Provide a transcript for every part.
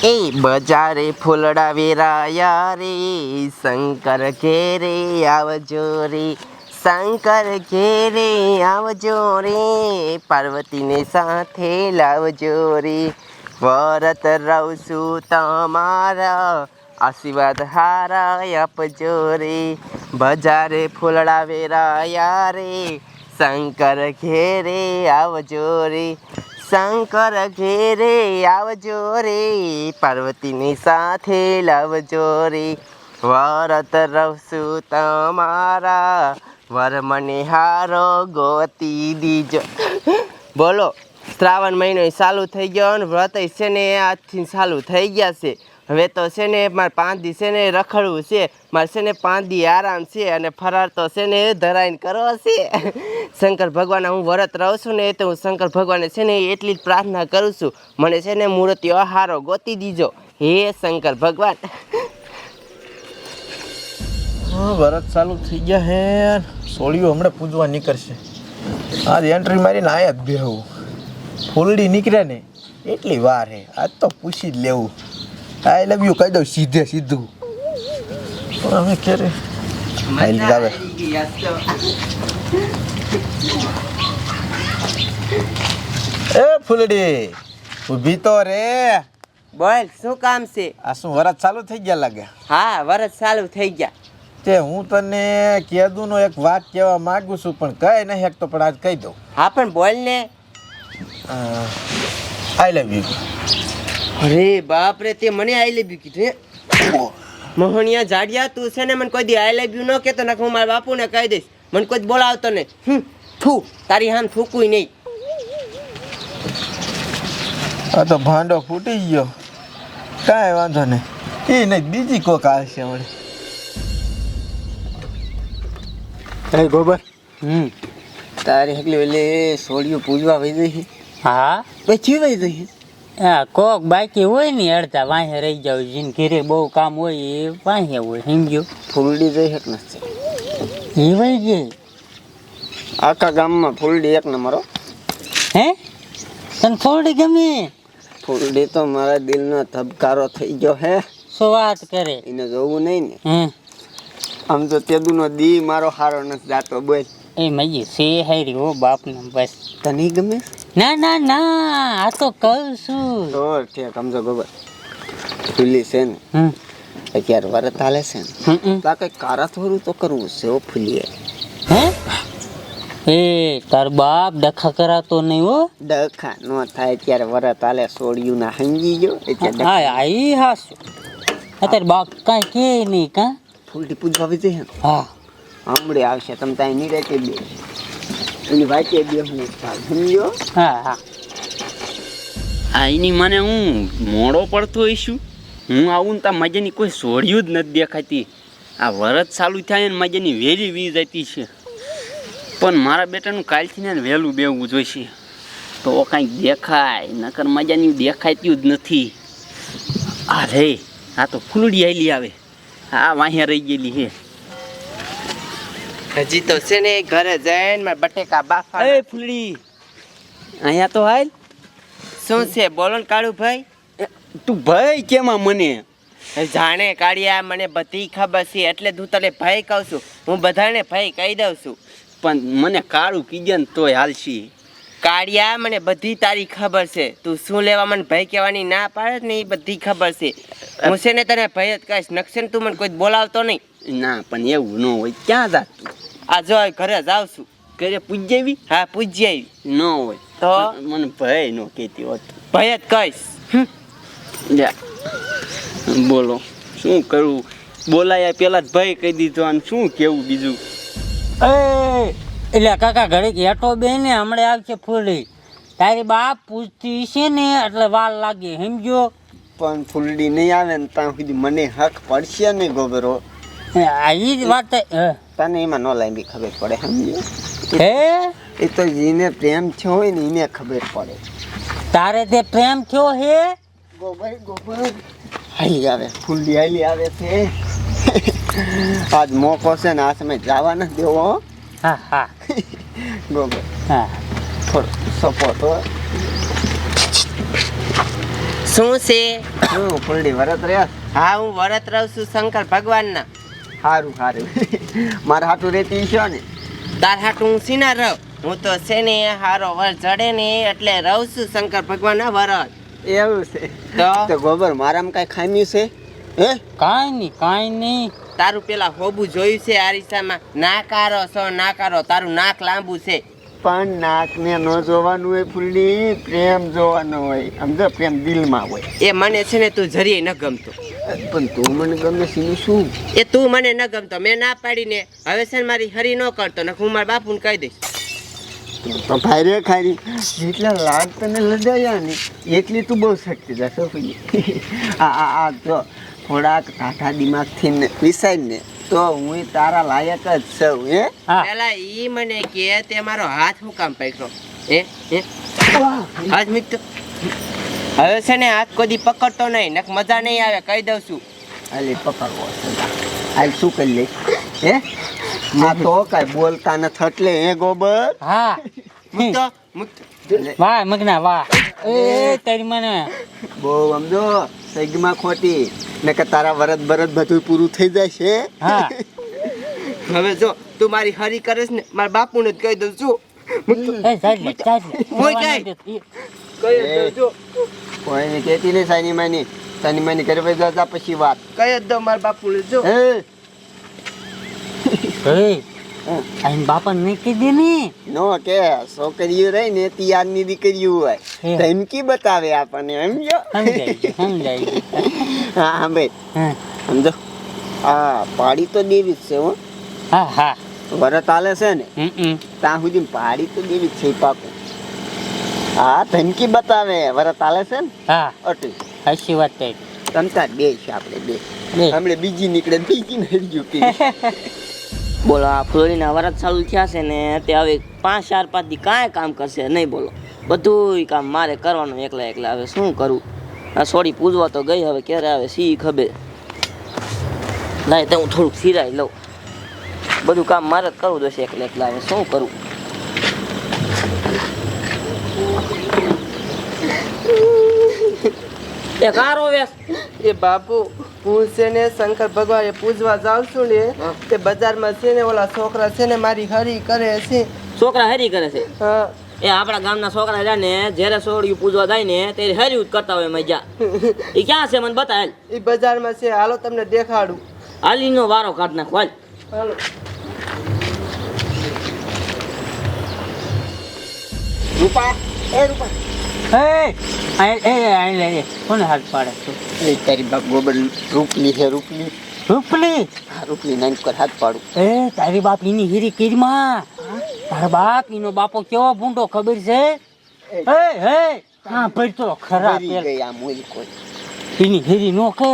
એ બજારે ફૂલડા વેરાયા રે, શંકર ઘેરે આવજો રે, શંકર ઘેરે આવજો રે, પાર્વતીને સાથે લાવજો રે, વરત રહું છું તમારા, આશીર્વાદ હારા આપજો રે, બજારે ફૂલડા વેરાયા રે, શંકર ઘેરે આવજો રે શંકર ઘેરે આવજો રે, પાર્વતીની સાથે લાવજો રે. વરત રહું તમારા વર મને હારો ગોતી દીજો. બોલો, શ્રાવણ મહિનો ચાલુ થઈ ગયો અને વ્રત છે ને આજથી ચાલુ થઈ ગયા છે. હવે તો છે ને મારે પાંચ દિવસે ને રખડવું છે. મારે છે ને પાંચ દી આરામ છે અને ફરાર તો છે ને ધરાઈને કરવો છે. શંકર ભગવાન હું વ્રત રહું છું ને તો હું શંકર ભગવાને છે ને એટલી જ પ્રાર્થના કરું છું. મને છે ને મૂર્તિઓ હારો ગોતી દીજો. હે શંકર ભગવાન. હા વરસ ચાલુ થઈ ગયા હે સોળીઓ હમણાં પૂજવા નીકળશે. આજ એન્ટ્રી મારીને આયા જ બેહવું ફૂલડી નીકળે ને એટલી વાર હે. આજ તો પૂછી જ લેવું. આઈ લવ યુ કહી દઉં સીધે સીધું. પણ અમે ક્યારે? આઈ આવે એ ફૂલડી ઊભી તો રે. બોલ શું કામ છે? આ શું વરસ ચાલુ થઈ ગયા લાગે? હા વરસ ચાલુ થઈ ગયા. તે હું તને કેદુનો એક વાત કહેવા માંગુ છું પણ કઈ નહીં તો પણ આજ કહી દઉં. હા પણ બોલ ને. આઈ લવ યુ અરે બાપ રે તે મને આઈ લેબ્યું કીધું મોહણિયા જાડિયા તું છે ને મને કોઈ દી આઈ લેબ્યું યુ ન કહેતો નાખ હું મારા બાપુને કહી દઈશ. મને કોઈ બોલાવતો ને હમ થૂ તારી હામ થૂકું નહીં. આ તો ભાંડો ફૂટી ગયો. કાંઈ વાંધો નહીં. એ નહીં બીજી કોક આવશે મને એ ગોબર. હમ તારી હકલી એટલે સોડિયું પૂજવા વહી જઈ હા? પછી વહી જઈ આ કોક બાકી હોય ને અડધા વાંહે રહી જાવ જીન ઘેરે બહુ કામ હોય એ વાંહે હોય સમજો ફૂલડી જઈ હક નથી એ વહી ગઈ? આખા ગામમાં ફૂલડી એક નંબર હો. હે? તને ફૂલડી ગમે? ફૂલડી તો મારા દિલનો ધબકારો થઈ ગયો હે. શું વાત કરે? એને જોવું નહીં ને. હે? આમ તો તેદુનો દી મારો હારો નથી જાતો બોલ. એ મજી સે હારી ઓ બાપને બસ. તને ગમે? ના ના ના આ તો કહું છું. તો ઠીક સમજો ગોબર. ફૂલી છે ને હમ. અત્યારે વરત હાલે છે ને. તો આ કારા થોડું તો કરવું છે ઓ ફૂલીએ. હે? એ તાર બાપ ડખા કરાતો નહીં હો. ડખા ન થાય ત્યારે વરત હાલે સોડિયું ના હંગી ગયો એટલે હા આઈ હાસ અત્યારે બાપ કાંઈ કે નહીં કા? ફૂલટી પૂજવા વિજે હા. હમણે આવશે, તમે ત્યાં નિરાતે બે એની વાંચે બે હું સમજો? હા હા. આ એની મને હું મોડો પડતો હોઈશું. હું આવું ને મજાની કોઈ સોળ્યું જ નથી દેખાતી. આ વરસ ચાલુ થાય ને મજાની વહેલી વી જતી છે. પણ મારા બેટાનું કાલથી ને વહેલું બેવું જોઈશે. તો કાંઈક દેખાય, નકર મજાની દેખાતી જ નથી. આ રે, આ તો ફૂલડી આવેલી આવે. આ વાંહ્યા રહી ગયેલી હે. હજી તો છે ને ઘરે જઈને મારા બટેકા બાફા એ ફૂલડી. અહીંયા તો હાલ. શું છે? બોલો ને કાળુ ભાઈ. તું ભાઈ કેમાં મને? જાણે કાળિયા મને બધી ખબર છે એટલે તું હું તને ભાઈ કહું છું. હું બધાને ભાઈ કહી દઉં છું. પણ મને કાળું કીધે ને તોય હાલશી કાળિયા મને બધી તારી ખબર છે. તું શું લેવા મને ભાઈ કહેવાની ના પાડે ને એ બધી ખબર છે. હું છે ને તને ભાઈ જ કહીશ. નકશે ને તું મને કોઈ બોલાવતો નહીં. ના પણ એવું ન હોય. ક્યાં જાત આ જો ઘરે જાવ છું ઘરે પૂજ્યાવી? હા પૂજ્ય આવી ન હોય. તો? મને ભય ન કહેતી હોત. ભય જ કહીશ. જા. બોલો. શું કરવું બોલાયા પેલા જ ભય કહી દીધો અને શું કેવું બીજું? એ એટલે કાકા ઘરે હેઠો બે ને હમણાં આવશે ફૂલી તારી બાપ પૂછતી છે ને એટલે વાર લાગે સમજો પણ ફૂલડી નહીં આવે ને ત્યાં સુધી મને હક પડશે ને ગોબરો? એ જ વાત હે. તને એમાં ન લાંબી ખબર પડે સમજ્યો? હે? એ તો જીને પ્રેમ થયો હોય ને એને ખબર પડે. તારે તે પ્રેમ થયો હે? ગોબર ગોબર. હાલી આવે ફૂલડી હાલી આવે છે. આજ મોકો છે ને આ સમય જવા ન દેવો હો. હા હા. ગોબર. હા. થોડો સપોર્ટ હો. શું છે? હું ફૂલડી વરત રહ્યા? હા હું વરત રહું છું શંકર ભગવાનના. સારું સારું મારે હાટું રેતી છો ને. તાર હાટું હું સીના રહું. હું તો છે ને હારો વર જડે ને એટલે રહું છું શંકર ભગવાનના વરસ એવું છે. તો? તો ગોબર મારામાં કાંઈ ખામ્યું છે? હે? કાંઈ નહીં કાંઈ નહીં. તારું પેલા હોબું જોયું છે આરીસામાં? નાકારો છો નાકારો. તારું નાક લાંબુ છે. પણ નાકને ન જોવાનું હોય ફૂલડી પ્રેમ જોવાનો હોય. સમજો પ્રેમ દિલમાં હોય. એ મને છે ને તું જરીએ ન ગમતો. પણ તું મને ગમે છે શું? એ તું મને ન ગમતો. મેં ના પાડીને હવે છે મારી હરી ન કરતો ને હું મારા બાપુને કહી દઈશ. તો ફાયરે ખારી જેટલા લાડ તને લડાયા ને એટલી તું બહુ શક્તિ જશો આ આ આ જો થોડાક ટાઢા દિમાગથી ને વિસાઈ ને તો હું તારા લાયક જ છું હે? પેલા ઈ મને કે તે મારો હાથ હું કામ પકડો હે હે? હાથ મિત હવે છે ને હાથ કોદી પકડતો નહીં નક મજા નહીં આવે કહી દઉં છું. હાલે પકડવો હાલ શું કરી લે? હે? આ તો કઈ બોલતા ન થટલે હે ગોબર? હા. મુક્તો મુક્તો વાહ મગના વાહ. એ તારી મને. બહુ સમજો સગમાં ખોટી. ને કે તારા વરદ બરદ બધું પૂરું થઈ જાય છે. હા. હવે જો તું મારી હરી કરેશ ને મારા બાપુને જ કહી દઉં છું. કહેતી નહીં સાની માની સાની માની ઘરે પછી વાત. કહી દઉં મારા બાપુને જો. નહીં કીધી ને? નો કે છોકરીઓ રહી ને તિયારની દીકરીઓ હોય. ધમકી બતાવે આપણને સમજો? સમજાઈ ગયું સમજાઈ ગયું. હા હા ભાઈ. સમજો. હા પાડી તો દેવી જ છે હો. હા હા. વરત આલે છે ને. ત્યાં સુધી પાડી તો દેવી જ છે પાકું. હા ધનકી બતાવે વરત આલે છે ને હા. અટલ. સાચી વાત થઈ. તમતા બે છે આપણે બે. હમણે બીજી નીકળે બીજી નડી ગયું બોલો આ ફ્લોરીના વરત ચાલુ થયા છે ને તે હવે પાંચ ચાર પાંચ દી કાંઈ કામ કરશે નહીં બોલો. બધું કામ મારે કરવાનું એકલા એકલા. હવે શું કરું? આ સોડી પૂજવા તો ગઈ હવે ક્યારે આવે સી ખબે લાય તો હું થોડુંક ફિરાઈ લઉં. બધું કામ મારે જ કરવું જોશે એકલે એકલા હવે શું કરું? એ કારો વેસ. એ બાપુ હું છે ને શંકર ભગવાન પૂજવા જાઉં છું ને તે બજારમાં છે ને ઓલા છોકરા છે ને મારી હરી કરે છે. છોકરા હરી કરે છે? હા. એ આપણા ગામના છોકરા રહ્યા ને જ્યારે સોડિયું પૂજવા જાય ને ત્યારે હરી જ કરતા હોય મજા. એ ક્યાં છે મને બતા હાલ. એ બજારમાં છે. હાલો તમને દેખાડું. હાલીનો વારો કાઢ નાખો હાલ. હાલો. રૂપા એ રૂપા. એ આ- એ આ લે લે કોને હાથ પાડે એ તારી બાપ ગોબર રૂપલી છે રૂપલી. રૂપલી? રૂપલી નાની હાથ પાડું. એ તારી બાપ એની હીરી કીરમાં. તારા બાપ એનો બાપો કેવો ભૂંડો ખબર છે? હે હા ખરા ગઈ આ મૂલ કોઈ. એની હીરી નો કે.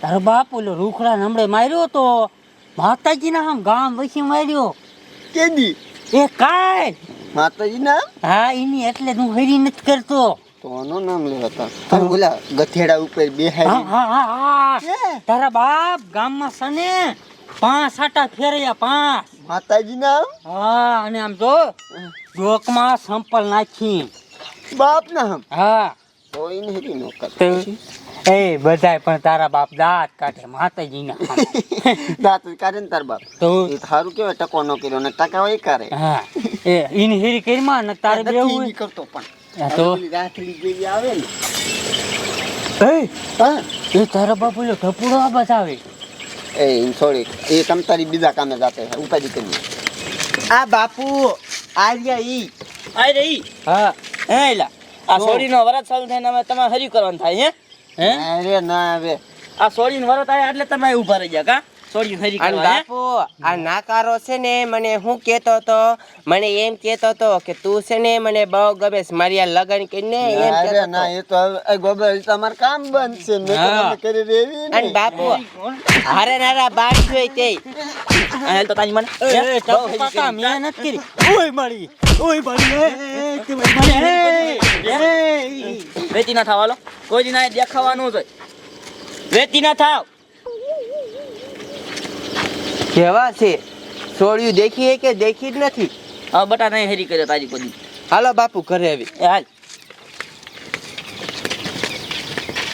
તારો બાપ ઓલો રૂખડા નમડે માર્યો તો માતાજીના આમ ગામ વસી માર્યો. કેદી? એ કાય માતાજી ના હા એની એટલે હું હેરી નથી કરતો. તોનો નામ લેતા તાર બોલા ગથેડા ઉપર હા બેહાડી હા હા. હા? તારા બાપ ગામમાં સને. પાંચ આટા ફેર્યા પાંચ. માતાજી ના હા અને આમ જો ડોકમાં સંપલ નાખી બાપ નામ હા. કોઈ નહીં નો તો એ બધાય પણ તારા બાપ દાંત કાઢે માતાજીના. દાંત કાઢે ને તાર બાપ. તો? થારું કેવાય ટકો નો કર્યો ને ટકા એ કરે હા. એ ઇન હેરી કરીમાં ને તારે બેવું કરતો પણ. તો? રાખડી જેવી આવે ને. એ? તારા બાપ ઓલો ઢપુડો આ બતાવે એ ઈ એ તમ તારી બીજા કામે જાતે ઉપાધિ કરી આ બાપુ આર્યા ઈ. આય રહી હા. હે એલા આ સોડીનો વરસ ચાલુ થાય ને હવે તમારે હરી કરવાનું થાય હે? હે? અરે ના હવે આ સોડીનો વરત આવે એટલે તમે ઊભા રહી ગયા કા? સોડી હરી કરવા બાપુ આ નાકારો છે ને મને હું કહેતો હતો મને એમ કહેતો હતો કે તું છે ને મને બહુ ગમે છે. મારી આ લગન કરીને એમ કહેતો ના એ તો હવે એ ગોબર એ તો અમારે કામ બંધ છે. મેં તો. તમને કરી રેવી અને બાપુ હારે નારા બાળ જોઈ તે. હાલ તો તાજી મને. એ? એ ટપુ કાકા કરી ઓય મારી ઓય મારી એ, એ, તે મળી. એ, વેતી ના થાવાલો કોઈ દી ના દેખાવા ન વેતી ના થાવ. કેવા છે? સોળિયું દેખી કે દેખી જ નથી? આ બટા નહીં હેરી કર્યો તારી કોઈ હાલો બાપુ ઘરે આવી. હાલ.